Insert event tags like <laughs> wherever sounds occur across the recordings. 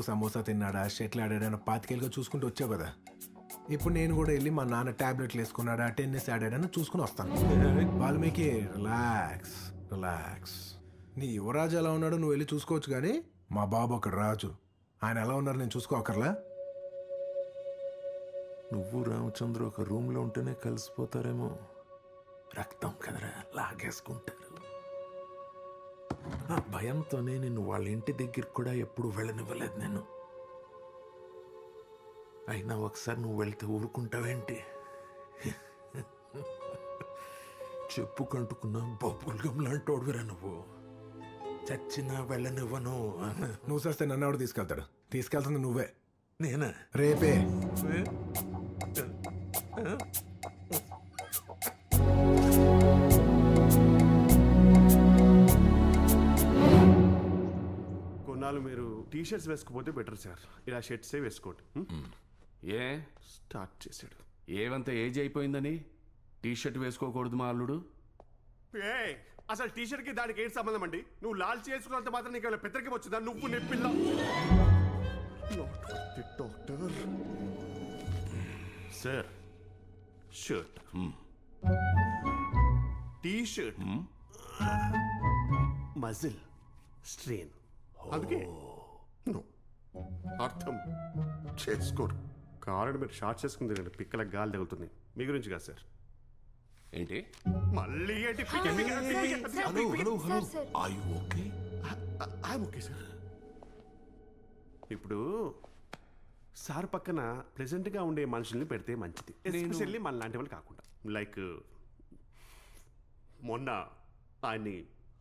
సమోసా తిన్నాడా? షెట్లు ఆడాడా పాతికేలుగా చూసుకుంటూ వచ్చావు కదా. ఇప్పుడు నేను కూడా వెళ్ళి మా నాన్న టాబ్లెట్లు వేసుకున్నాడా టెన్నిస్ ఆడాడని చూసుకుని వస్తాను. Valmiki relax relax. నీ యువరాజు ఎలా ఉన్నాడో నువ్వు వెళ్ళి చూసుకోవచ్చు కానీ మా బాబు ఒకడు రాజు. ఆయన ఎలా ఉన్నారు నేను చూసుకోకర్లా? నువ్వు రామచంద్ర ఒక రూమ్లో ఉంటేనే కలిసిపోతారేమో. రక్తం కదరా లాగేసుకుంటారు ఆ భయంతోనే నిన్ను వాళ్ళ ఇంటి దగ్గరికి కూడా ఎప్పుడు వెళ్ళనివ్వలేదు నేను. అయినా ఒకసారి నువ్వు వెళ్తే ఊరుకుంటావేంటి? చెప్పు కంటుకున్న బొబ్బుల్గం లాంటోడుగురా నువ్వు. చచ్చినా వెళ్ళనివ్వను. నువ్వు చేస్తే నన్ను ఎవడు తీసుకెళ్తాడు? తీసుకెళ్తుంది నువ్వే. నేనా? రేపే. కొన్నాళ్ళు మీరు టీ షర్ట్స్ వేసుకోపోతే బెటర్ సార్ ఇలా షర్ట్సే వేసుకోండి. హ్మ్? ఏ? స్టార్ట్ చేశాడు. ఏవంత ఏజ్ అయిపోయిందని? టీ షర్ట్ వేసుకోకూడదు మా అల్లుడు. ఏ అసలు టీ షర్ట్కి దానికి ఏంటి సంబంధం అండి? నువ్వు లాల్ చేసుకున్నంత మాత్రం నీకు ఏమైనా పెద్దరికి వచ్చిందా? నువ్వు నీ పిల్ల doctor sir shirt T shirt muscle strain అందుకే. అర్థం. చేసుకోరు. కావాలంటే మీరు షార్ట్ చేసుకుని తినండి పిక్కల గాలి తగులుతుంది. మీ గురించి కాదు సార్. ఏంటి? మళ్ళీ ఏంటి? Hello hello hello okay okay sir ఇప్పుడు సార్ పక్కన ప్రెసెంట్గా ఉండే మనుషుల్ని పెడితే మంచిది. ఎస్పెషల్లీ మన లాంటి వాళ్ళు కాకుండా. లైక్ మొన్న ఆయన్ని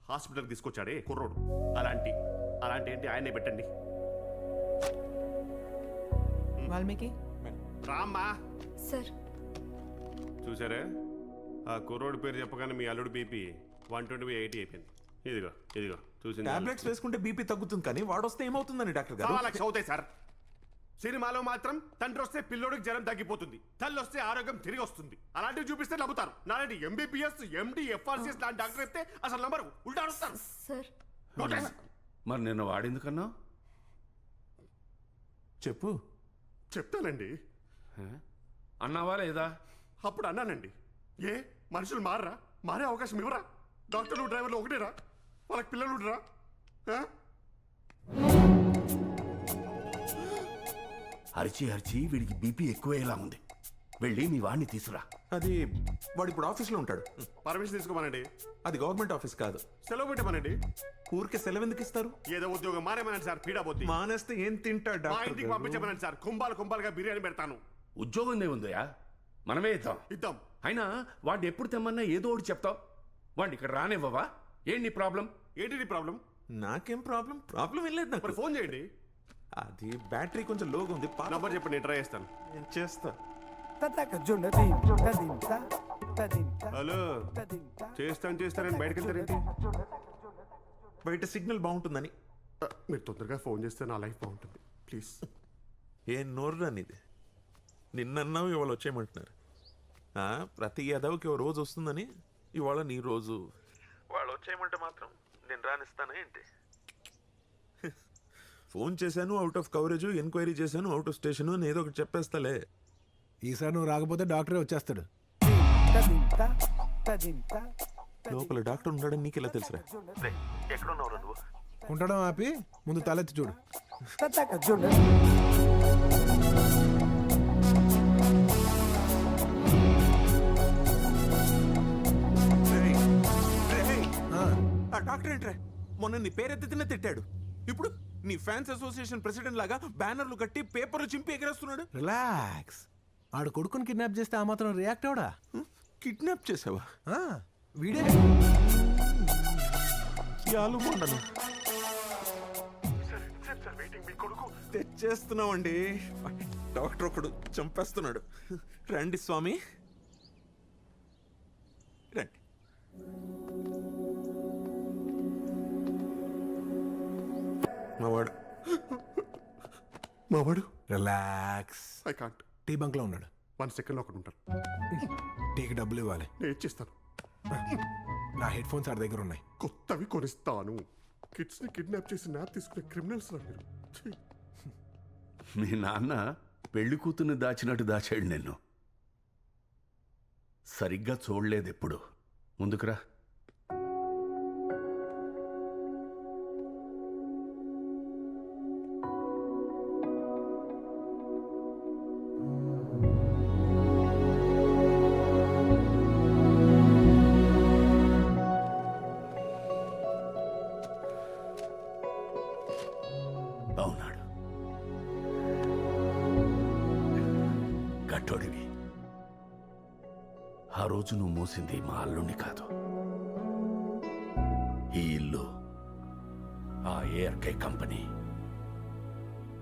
హాస్పిటల్కి తీసుకొచ్చాడే కుర్రోడు. అలాంటి అలాంటి ఏంటి ఆయన్నే పెట్టండి. వాల్మీకి? రామ్మా. సార్. చూసారా? ఆ కుర్రోడు పేరు చెప్పగానే మీ అల్లుడు బీపీ వన్ ట్వంటీ ఎయిటీ అయిపోయింది. ఇదిగో ఇదిగో చూసింది టాబ్లెట్స్ వేసుకుంటే బీపీ తగ్గుతుంది కానీ వాడొస్తే ఏమవుతుందని డాక్టర్ గారు? లక్ష అవుతాయి సార్. సినిమాలో మాత్రం తండ్రి వస్తే పిల్లోడికి జ్వరం తగ్గిపోతుంది తల్లి వస్తే ఆరోగ్యం తిరిగి వస్తుంది. అలాంటివి చూపిస్తే నమ్ముతారు. నాలాంటి ఎంబీబీఎస్ ఎండి ఎఫ్ఆర్సీఎస్ లాంటి డాక్టర్ చెప్తే అసలు నంబరు ఉల్టా సార్. మరి నిన్న వాడేందుకన్నా చెప్పు. చెప్తానండి. అన్నావా లేదా? అప్పుడు అన్నానండి. ఏ? మనుషులు మారరా? మారే అవకాశం ఇవ్వరా? డాక్టర్లు డ్రైవర్లు ఒకటేరా? వాళ్ళకి పిల్లలు ఉండరా? అరిచి అరిచి వీడికి బీపీ ఎక్కువయ్యేలా ఉంది. వెళ్ళి మీ వాడిని తీసురా అది వాడు ఇప్పుడు ఆఫీస్లో ఉంటాడు. పర్మిషన్ తీసుకోమనండి. అది గవర్నమెంట్ ఆఫీస్ కాదు. సెలవు పెట్టమనండి. ఊరికే సెలవు ఎందుకు ఇస్తారు? ఏదో ఉద్యోగం మారేమనండి సార్ పీడా పోద్ది. మానేస్తే ఏం తింటాడు మా డాక్టర్ ఇంటికి? పంపించమనండి సార్ కుంభాలు కుంభాలుగా బిర్యానీ పెడతాను. ఉద్యోగం ఏముందయా మనమే ఇద్దాం. ఇద్దాం. అయినా వాడిని ఎప్పుడు తెమ్మన్నా ఏదో ఒకటి చెప్తావు. వాడిని ఇక్కడ రానివ్వవా? ఏంటి నీ ప్రాబ్లం? ఏంటి నీ ప్రాబ్లం? నాకేం ప్రాబ్లం? ప్రాబ్లం ఏం లేదు మరి నాకు ఫోన్ చేయండి. అది బ్యాటరీ కొంచెం లోగా ఉంది. పా- నంబర్ చెప్పండి నేను ట్రై చేస్తాను. నేను చేస్తా. హలో. చేస్తాను చేస్తానని బయటకు వెళ్తారేంటి? బయట సిగ్నల్ బాగుంటుందని. మీరు తొందరగా ఫోన్ చేస్తే నా లైఫ్ బాగుంటుంది. ప్లీజ్. ఏం నోర్రా నీది? నిన్నన్నావు ఇవాళ వచ్చేయమంటున్నారు. ప్రతి యాదవ్కి ఓ రోజు వస్తుందని ఇవాళ నీ రోజు. వాళ్ళు వచ్చేయమంటే మాత్రం నేను రానిస్తానా ఏంటి? ఫోన్ చేశాను అవుట్ ఆఫ్ కవరేజ్ ఎంక్వైరీ చేశాను అవుట్ ఆఫ్ స్టేషన్ అని ఏదో ఒకటి చెప్పేస్తాలే. ఈసారి నువ్వు రాకపోతే డాక్టరే వచ్చేస్తాడు. లోపల డాక్టర్ ఉన్నాడని నీకు ఎలా తెలుసురా? ఎక్కడున్నావు నువ్వు? ఉండడం ఆపి ముందు తలెత్తి చూడు. ఆ, డాక్టర్ ఏంట్రా? మొన్న నీ పేరెత్తినే తిట్టాడు. ఇప్పుడు నీ ఫ్యాన్స్ అసోసియేషన్ ప్రెసిడెంట్ లాగా బ్యానర్లు కట్టి పేపర్లు చింపి ఎగరేస్తున్నాడు. రిలాక్స్. ఆడు కొడుకుని కిడ్నాప్ చేస్తే ఆ మాత్రం రియాక్ట్ అవడా కిడ్నాప్ చేసావా? ఆ, వీడే. తెచ్చేస్తున్నామండి డాక్టర్ ఒకడు చంపేస్తున్నాడు. రండి స్వామి. రండి. మావాడు మావాడు రిలాక్స్. ఐ కాంట్ టీ బంక్లో ఉన్నాడు. వన్ సెకండ్లో ఒకటి ఉంటారు. టీకి డబ్బులు ఇవ్వాలి. నేను ఇచ్చేస్తాను. నా హెడ్ ఫోన్స్ ఆడి దగ్గర ఉన్నాయి. కొత్తవి కొనిస్తాను. కిడ్స్ని కిడ్నాప్ చేసి న్యాప్ తీసుకునే క్రిమినల్స్ రా మీరు. ఛీ. మీ నాన్న పెళ్ళి కూతుర్ని దాచినట్టు దాచాడు నిన్ను. సరిగ్గా చూడలేదు ఎప్పుడు ముందుకురా ఆ రోజు నువ్వు మోసింది మా అల్లుణ్ణి కాదు. ఈ ఇల్లు ఆ ఏఆర్కే కంపెనీ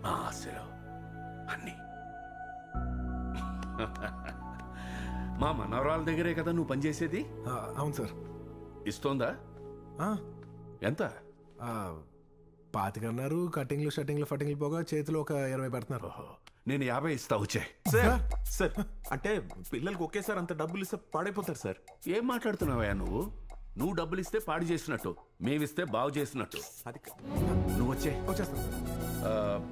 మా ఆశలు అన్నీ. మా మనవరాల దగ్గరే కదా నువ్వు పనిచేసేది? అవును సార్. ఇస్తోందా? ఎంత? పాతికన్నారు కటింగ్లు షట్టింగ్లు ఫటింగ్లు పోగా చేతిలో ఒక ఇరవై పెడుతున్నారు. ఓహో. నేను యాభై ఇస్తా వచ్చే. సార్ సార్ అంటే పిల్లలకి ఒకేసారి అంత డబ్బులు ఇస్తే పాడైపోతారు సార్. ఏం మాట్లాడుతున్నావా నువ్వు? నువ్వు డబ్బులు ఇస్తే పాడు చేసినట్టు మేమిస్తే బాగు చేసినట్టు. అది కా- నువ్వు వచ్చే. వచ్చేస్తాను సార్. ఆ,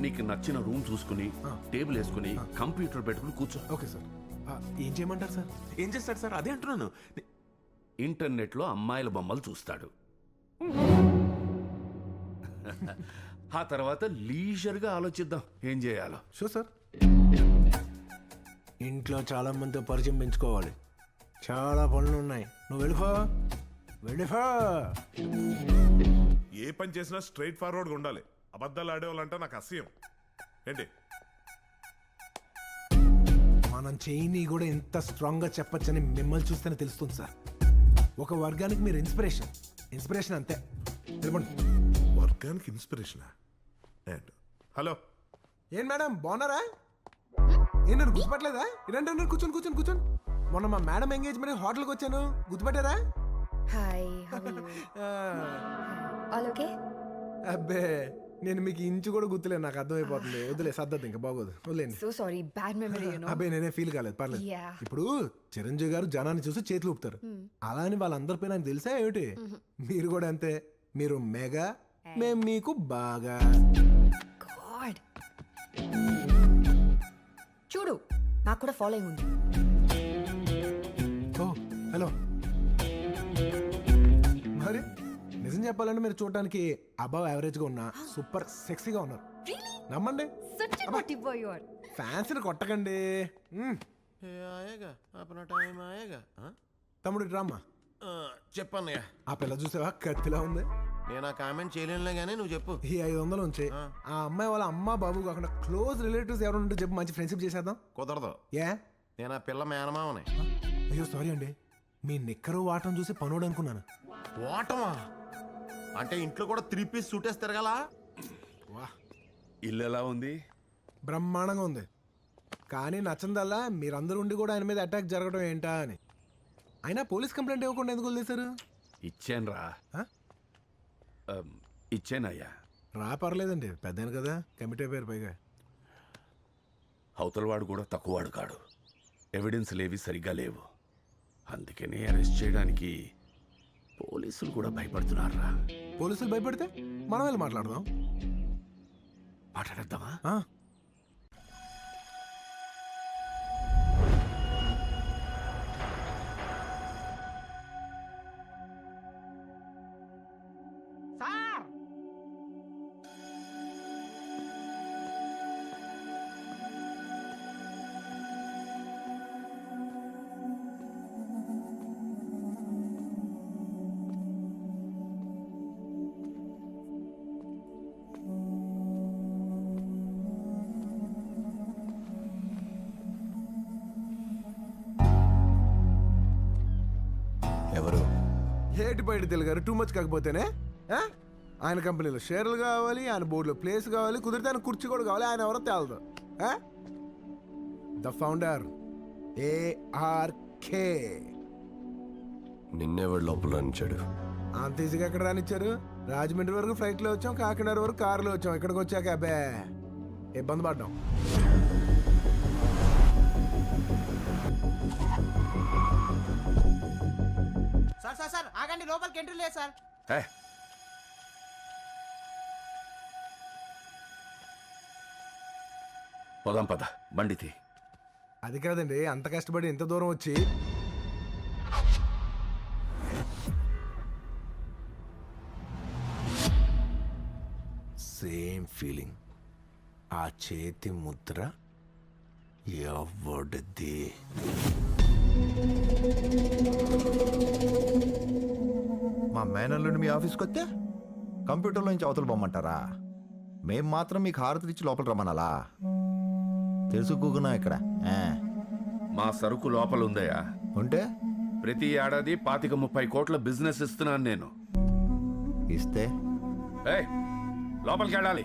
నీకు నచ్చిన రూమ్ చూసుకుని టేబుల్ వేసుకుని కంప్యూటర్ పెట్టుకుని కూర్చో. Okay sir. ఆ, ఏం చేయమంటారు సార్? ఏం చేస్తాడు సార్? అదే అంటున్నాను. ఇంటర్నెట్లో అమ్మాయిల బొమ్మలు చూస్తాడు. <laughs> ఆ తర్వాత లీజర్గా ఆలోచిద్దాం. ఏం చేయాలో. షూర్ సార్ ఇంట్లో చాలా మందితో పరిచయం పెంచుకోవాలి. చాలా పనులు ఉన్నాయి. నువ్వు వెళ్ళిపో. వెళ్ళిపో. ఏ పని చేసినా స్ట్రైట్ ఫార్వర్డ్గా ఉండాలి. అబద్ధాలు ఆడేవాళ్ళంటే నాకు అసహ్యం. ఏంటి? మనం చేయని కూడా ఎంత స్ట్రాంగ్గా చెప్పొచ్చని మిమ్మల్ని చూస్తేనే తెలుస్తుంది సార్. ఒక వర్గానికి మీరు ఇన్స్పిరేషన్. ఇన్స్పిరేషన్ అంతే. వెళ్ళిపోండి వర్గానికి ఇన్స్పిరేషన్? And hello. ఏం మేడం బాగున్నారా? ఏం నన్ను గుర్తుపట్టలేదా? ఇరండి రండి, కూర్చొని కూర్చొని కూర్చొని మొన్న మా మేడం ఎంగేజ్మెంట్ హోటల్కి వచ్చాను. గుర్తుపట్టారా? All okay? అబ్బే నేను మీకు ఇంచు కూడా గుర్తులేదు నాకు అర్థమైపోతుంది. వదిలే సర్దద్దు ఇంకా బాగోదు. వదిలేండి bad memory, you know. అబ్బే నేనే ఫీల్ కాలేదు పర్లేదు. ఇప్పుడు చిరంజీవి గారు జనాన్ని చూసి చేతులు ఊపుతారు. అలా అని వాళ్ళందరి పైన ఆయనకు తెలుసా ఏమిటి? మీరు కూడా అంతే. మీరు మెగా మేము మీకు బాగా God. చూడు నాకు కూడా ఫాలోయింగ్ ఉంది. ఓ హలో. మరి నిజం చెప్పాలంటే మీరు చూడటానికి అబవ్ యావరేజ్గా ఉన్నా సూపర్ సెక్సీగా ఉన్నారు. నమ్మండి. Such a naughty boy you are. ఫ్యాన్సీని కొట్టకండి. మ్మ్. ఆయేగా? అప్పుడు టైం ఆయేగా? తమ్ముడు ఇటు రామ్మా. చెప్పన్నయ్య. ఆ పిల్ల చూసావా? కత్తిలా ఉంది. నేను ఆ కామెంట్ చేయలేనులే కానీ నువ్వు చెప్పు. ఈ ఐదు వందలు ఉంచి. ఆ. అమ్మాయి వాళ్ళ అమ్మ బాబు కాకుండా క్లోజ్ రిలేటివ్స్ ఎవరు ఉంటే చెప్పి మంచి ఫ్రెండ్షిప్ చేసేద్దాం. కుదరదు. ఏ? నేను ఆ పిల్ల మేనమావనే. అయ్యో సారీ అండి. మీ నిక్కరు వాటం చూసి పనోడు అనుకున్నాను. ఓటమా అంటే ఇంట్లో కూడా త్రీ పీస్ సూటేసి తిరగాల? వా. ఇల్లు ఎలా ఉంది? బ్రహ్మాండంగా ఉంది. కానీ నచ్చందల్లా మీరందరూ ఉండి కూడా ఆయన మీద అటాక్ జరగడం ఏంటా అని. అయినా పోలీస్ కంప్లైంట్ ఇవ్వకుండా ఎందుకు వదిలేశారు? ఇచ్చానురా. ఆ? ఇచ్చానయ్యా. రా పర్లేదండి పెద్దాను కదా కమిటీ అయిపోయారు పైగా. అవతలవాడు కూడా తక్కువవాడు కాడు. ఎవిడెన్స్ లేవి సరిగ్గా లేవు. అందుకనే అరెస్ట్ చేయడానికి పోలీసులు కూడా భయపడుతున్నారా పోలీసులు భయపడితే మనం వెళ్ళి మాట్లాడదాం? మాట్లాడేద్దామా? బయట తెలుగారు టూ మచ్ కాకపోతేనే? ఆయన కంపెనీలో షేర్లు కావాలి ఆయన బోర్డులో ప్లేస్ కావాలి కుదిరితే ఆయన కుర్చీ కూడా కావాలి ఆయన ఎవరో తేలదు. ద ఫౌండర్ ఏఆర్కే నిన్నెవడు లోపల నుంచాడు అంత ఈజీగా ఎక్కడ రానిచ్చారు? రాజమండ్రి వరకు ఫ్లైట్లో వచ్చాం కాకినాడ వరకు కారులో వచ్చాం ఇక్కడికి వచ్చాక అబ్బే ఇబ్బంది పడ్డాం. ఆగండి లోపలికి ఎంట్రీ లేదు సార్. పోదాం పద బండితి అది కాదండి అంత కష్టపడి ఎంత దూరం వచ్చి. సేమ్ ఫీలింగ్ ఆ చేతి ముద్ర ఎవడిది? మా మేనల్లుండి మీ ఆఫీస్కి వస్తే కంప్యూటర్లో నుంచి అవతల పొమ్మంటారా మేం మాత్రం మీకు హారతి ఇచ్చి లోపల రమ్మనాలా? తెలుసుకోకున్నా ఇక్కడ. ఆ. మా సరుకు లోపల ఉందయా ఉంటే? ప్రతి ఏడాది పాతిక ముప్పై కోట్ల బిజినెస్ ఇస్తున్నాను నేను. ఇస్తే? ఏయ్ లోపలికి వెళ్ళాలి